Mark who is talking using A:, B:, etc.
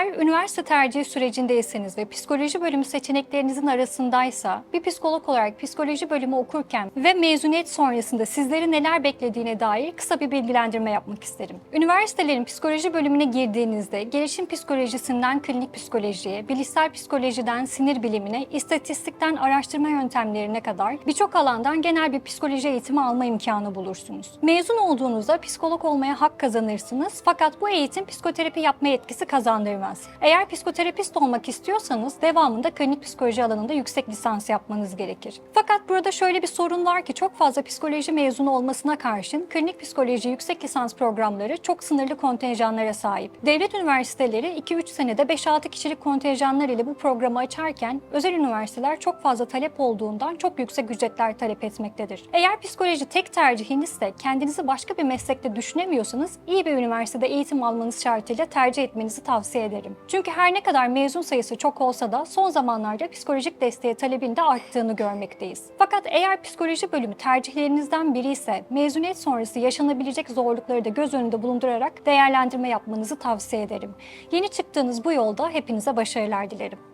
A: Eğer üniversite tercihi sürecindeyseniz ve psikoloji bölümü seçeneklerinizin arasındaysa bir psikolog olarak psikoloji bölümü okurken ve mezuniyet sonrasında sizleri neler beklediğine dair kısa bir bilgilendirme yapmak isterim. Üniversitelerin psikoloji bölümüne girdiğinizde gelişim psikolojisinden klinik psikolojiye, bilişsel psikolojiden sinir bilimine, istatistikten araştırma yöntemlerine kadar birçok alandan genel bir psikoloji eğitimi alma imkanı bulursunuz. Mezun olduğunuzda psikolog olmaya hak kazanırsınız fakat bu eğitim psikoterapi yapma yetkisi kazandırmaz. Eğer psikoterapist olmak istiyorsanız devamında klinik psikoloji alanında yüksek lisans yapmanız gerekir. Fakat burada şöyle bir sorun var ki çok fazla psikoloji mezunu olmasına karşın klinik psikoloji yüksek lisans programları çok sınırlı kontenjanlara sahip. Devlet üniversiteleri 2-3 senede 5-6 kişilik kontenjanlar ile bu programı açarken özel üniversiteler çok fazla talep olduğundan çok yüksek ücretler talep etmektedir. Eğer psikoloji tek tercihinizse kendinizi başka bir meslekte düşünemiyorsanız iyi bir üniversitede eğitim almanız şartıyla tercih etmenizi tavsiye ederim. Çünkü her ne kadar mezun sayısı çok olsa da son zamanlarda psikolojik desteğe talebin de arttığını görmekteyiz. Fakat eğer psikoloji bölümü tercihlerinizden biri ise mezuniyet sonrası yaşanabilecek zorlukları da göz önünde bulundurarak değerlendirme yapmanızı tavsiye ederim. Yeni çıktığınız bu yolda hepinize başarılar dilerim.